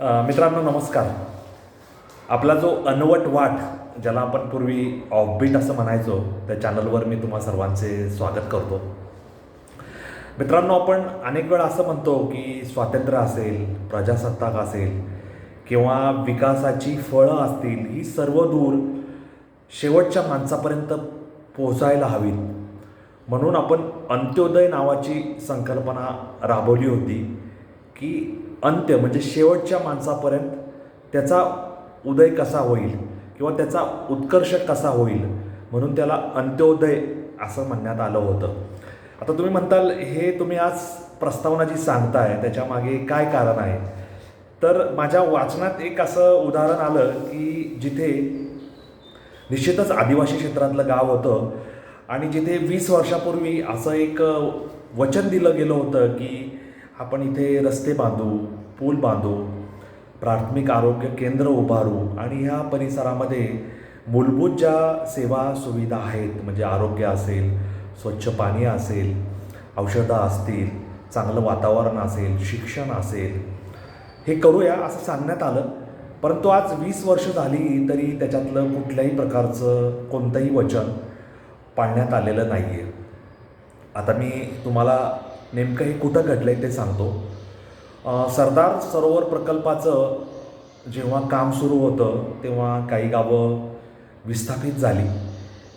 मित्रांनो नमस्कार. आपला जो अनवट वाट ज्याला आपण पूर्वी ऑफबीट असं म्हणायचो त्या चॅनलवर मी तुम्हा सर्वांचे स्वागत करतो. मित्रांनो आपण अनेक वेळा असं म्हणतो की स्वातंत्र्य असेल प्रजासत्ताक असेल किंवा विकासाची फळं असतील ही सर्व दूर शेवटच्या माणसापर्यंत पोचायला हवीत. म्हणून आपण अंत्योदय नावाची संकल्पना राबवली होती. की अंत्य म्हणजे शेवटच्या माणसापर्यंत त्याचा उदय कसा होईल किंवा त्याचा उत्कर्ष कसा होईल म्हणून त्याला अंत्योदय असं म्हणण्यात आलं होतं. आता तुम्ही म्हणताल हे तुम्ही आज प्रस्तावना जी सांगताय त्याच्यामागे काय कारण आहे? तर माझ्या वाचनात एक असं उदाहरण आलं की जिथे निश्चितच आदिवासी क्षेत्रातलं गाव होतं आणि जिथे वीस वर्षापूर्वी असं एक वचन दिलं गेलं होतं की आपण इथे रस्ते बांधू पूल बांधू प्राथमिक आरोग्य केंद्र उभारू आणि ह्या परिसरामध्ये मूलभूत ज्या सेवा सुविधा आहेत म्हणजे आरोग्य असेल स्वच्छ पाणी असेल औषधं असतील चांगलं वातावरण असेल शिक्षण असेल हे करूया असं सांगण्यात आलं. परंतु आज वीस वर्ष झाली तरी त्याच्यातलं कुठल्याही प्रकारचं कोणतंही वचन पाळण्यात आलेलं नाही आहे आता मी तुम्हाला नेमकं हे कुठं घडलं आहे ते सांगतो. सरदार सरोवर प्रकल्पाचं जेव्हा काम सुरू होतं तेव्हा काही गावं विस्थापित झाली.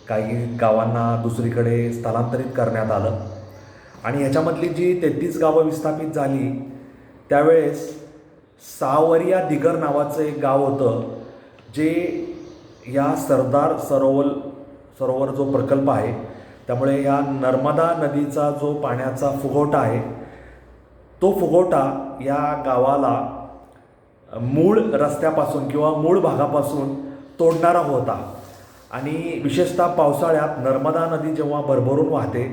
काही गावांना दुसरीकडे स्थलांतरित करण्यात आलं. आणि ह्याच्यामधली जी तेहतीस गावं विस्थापित झाली त्यावेळेस सावरिया दिगर नावाचं एक गाव होतं जे या सरदार सरोवर सरोवर जो प्रकल्प आहे त्यामुळे या नर्मदा नदीचा जो पाण्याचा फुगवटा आहे तो फुगवटा या गावाला मूळ रस्त्यापासून किंवा मूळ भागापासून तोडणारा होता. आणि विशेषतः पावसाळ्यात नर्मदा नदी जेव्हा भरभरून वाहते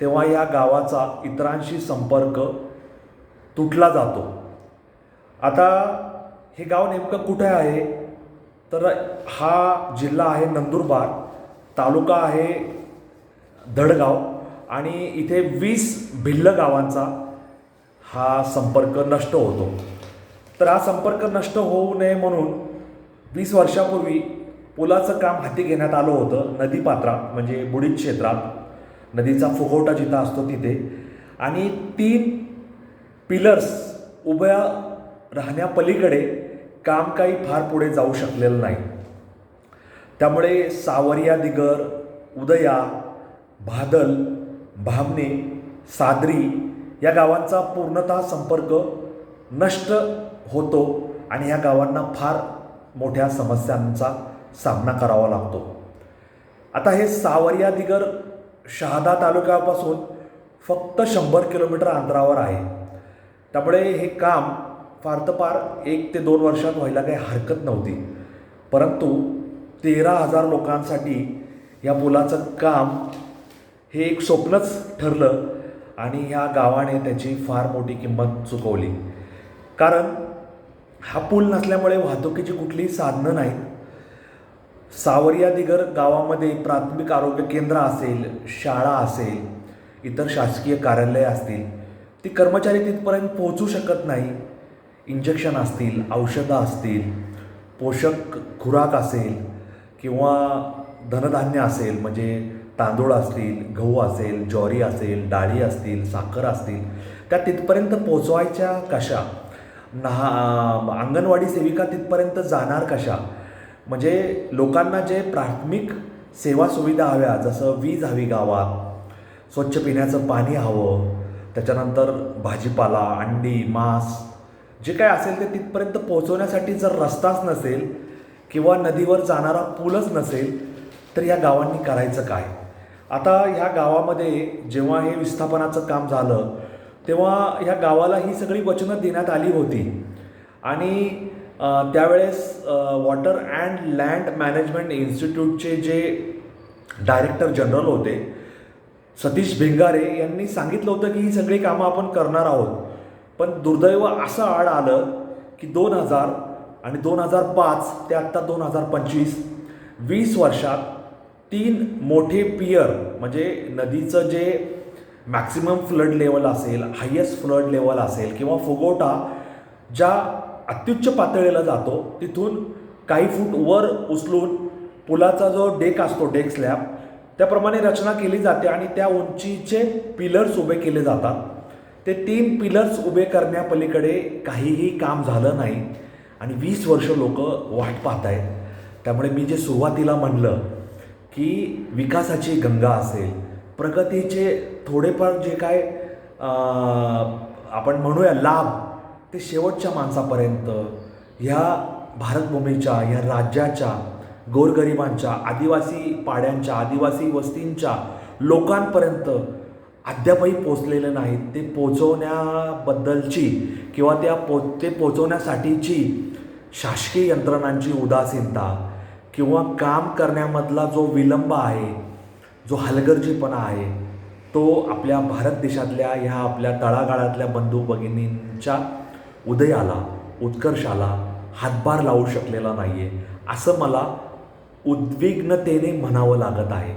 तेव्हा या गावाचा इतरांशी संपर्क तुटला जातो. आता हे गाव नेमकं कुठे आहे? तर हा जिल्हा आहे नंदुरबार तालुका आहे धडगाव आणि इथे वीस भिल्ल गावांचा हा संपर्क नष्ट होतो. तर हा संपर्क नष्ट होऊ नये म्हणून वीस वर्षापूर्वी पुलाचं काम हाती घेण्यात आलं होतं नदीपात्रात म्हणजे बुडीत क्षेत्रात. नदीचा फुगवटा जिथं असतो तिथे. आणि तीन पिलर्स उभ्या राहण्यापलीकडे काम काही फार पुढे जाऊ शकलेलं नाही. त्यामुळे सावरिया दिगर उदया भादल भामणे सादरी या गावांचा पूर्णतः संपर्क नष्ट होतो आणि या गावांना फार मोठ्या समस्यांचा सामना करावा लागतो. आता हे सावरिया दिगर शहादा तालुक्यापासून फक्त शंभर किलोमीटर अंतरावर आहे. त्यामुळे हे काम फार तर फार एक ते दोन वर्षात व्हायला काही हरकत नव्हती. परंतु तेरा हजार लोकांसाठी या पुलाचं काम हे एक स्वप्नच ठरलं आणि ह्या गावाने त्याची फार मोठी किंमत चुकवली. कारण हा पूल नसल्यामुळे वाहतुकीची कुठलीही साधनं नाहीत. सावरिया दिगर गावामध्ये प्राथमिक आरोग्य केंद्र असेल शाळा असेल इतर शासकीय कार्यालय असतील ती कर्मचारी तिथपर्यंत पोहोचू शकत नाही. इंजेक्शन असतील औषधं असतील पोषक खुराक असेल किंवा धनधान्य असेल म्हणजे तांदूळ असतील गहू असेल ज्वारी असेल डाळी असतील साखर असतील त्या तिथपर्यंत पोचवायच्या कशा? नहा अंगणवाडी सेविका तिथपर्यंत जाणार कशा? म्हणजे लोकांना जे प्राथमिक सेवा सुविधा हव्या जसं वीज हवी गावात स्वच्छ पिण्याचं पाणी हवं त्याच्यानंतर भाजीपाला अंडी मांस जे काय असेल ते तिथपर्यंत पोहोचवण्यासाठी जर रस्ताच नसेल किंवा नदीवर जाणारा पूलच नसेल तर या गावांनी करायचं काय? आता ह्या गावामध्ये जेव्हा हे विस्थापनाचं काम झालं तेव्हा ह्या गावाला ही सगळी वचनं देण्यात आली होती. आणि त्यावेळेस वॉटर अँड लँड मॅनेजमेंट इन्स्टिट्यूटचे जे डायरेक्टर जनरल होते सतीश भिंगारे यांनी सांगितलं होतं की ही सगळी कामं आपण करणार आहोत. पण दुर्दैव असं आड आलं की दोन हजार आणि दोन हजार पाच ते आत्ता दोन हजार पंचवीस वीस वर्षात तीन मोठे पियर म्हणजे नदीचं जे मॅक्सिमम फ्लड लेवल असेल हायेस्ट फ्लड लेवल असेल किंवा फुगोटा ज्या अत्युच्च पातळीला जातो तिथून काही फूट वर उचलून पुलाचा जो डेक असतो डेक स्लॅब त्याप्रमाणे रचना केली जाते आणि त्या उंचीचे पिलर्स उभे केले जातात. ते तीन पिलर्स उभे करण्यापलीकडे काहीही काम झालं नाही आणि वीस वर्ष लोक वाट पाहत आहेत त्यामुळे मी जे सुरुवातीला म्हणलं की विकासाची गंगा असेल प्रगतीचे थोडेफार जे काय आपण म्हणूया लाभ ते शेवटच्या माणसापर्यंत ह्या भारतभूमीच्या ह्या राज्याच्या गोरगरिबांच्या आदिवासी पाड्यांच्या आदिवासी वस्तींच्या लोकांपर्यंत अद्यापही पोचलेले नाहीत. ते पोचवण्याबद्दलची किंवा त्या पो ते पोचवण्यासाठीची शासकीय यंत्रणांची उदासीनता किंवा काम करण्यामधला जो विलंब आहे जो हलगर्जीपणा आहे तो आपल्या भारत देशातल्या ह्या आपल्या तळागाळातल्या बंधू भगिनींच्या उदयाला उत्कर्षाला हातभार लावू शकलेला नाही आहे असं मला उद्विग्नतेने म्हणावं लागत आहे.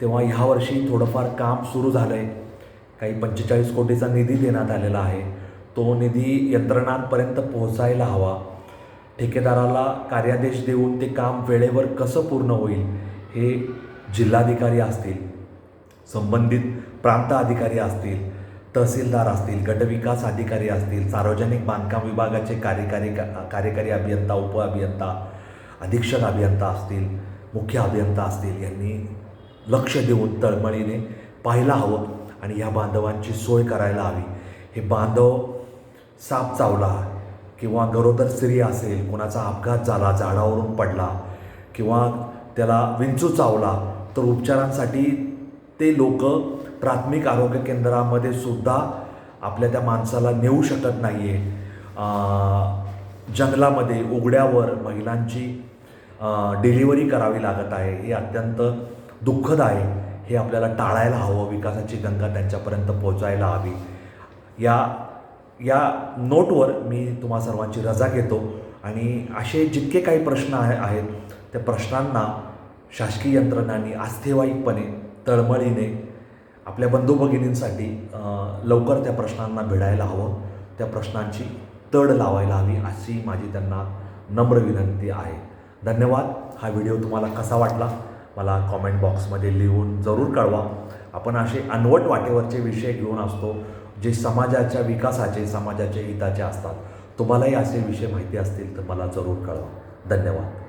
तेव्हा ह्यावर्षी थोडंफार काम सुरू झालं आहे काही पंचेचाळीस कोटीचा निधी देण्यात आलेला आहे. तो निधी यंत्रणांपर्यंत पोहोचायला हवा. ठेकेदाराला कार्यादेश देऊन ते काम वेळेवर कसं पूर्ण होईल हे जिल्हाधिकारी असतील संबंधित प्रांत अधिकारी असतील तहसीलदार असतील गटविकास अधिकारी असतील सार्वजनिक बांधकाम विभागाचे कार्यकारी कार्यकारी अभियंता उप अभियंता अधीक्षक अभियंता असतील मुख्य अभियंता असतील यांनी लक्ष देऊन तळमळीने पाहायला हवं आणि या बांधवांची सोय करायला हवी. हे बांधव साप चावला किंवा गरोदर स्त्री असेल कोणाचा अपघात झाला झाडावरून पडला किंवा त्याला विंचू चावला तर उपचारांसाठी ते लोक प्राथमिक आरोग्य केंद्रामध्ये सुद्धा आपल्या त्या माणसाला नेऊ शकत नाही आहे जंगलामध्ये उघड्यावर महिलांची डिलिव्हरी करावी लागत आहे हे अत्यंत दुःखद आहे हे आपल्याला टाळायला हवं विकासाची गंगा त्यांच्यापर्यंत पोचायला हवी. या या नोटवर मी तुम्हा सर्वांची रजा घेतो. आणि असे जितके काही प्रश्न आहे आहेत त्या प्रश्नांना शासकीय यंत्रणांनी आस्थेवाईकपणे तळमळीने आपल्या बंधू भगिनींसाठी लवकर त्या प्रश्नांना भिडायला हवं. त्या प्रश्नांची तड लावायला हवी अशी माझी त्यांना नम्र विनंती आहे. धन्यवाद. हा व्हिडिओ तुम्हाला कसा वाटला? मला कॉमेंट बॉक्समध्ये लिहून जरूर कळवा. आपण असे अनवट वाटेवरचे विषय घेऊन असतो. जे समाजाच्या विकासाचे समाजाच्या हिताचे असतात तुम्हालाही असे विषय माहिती असतील तर मला जरूर कळवा. धन्यवाद.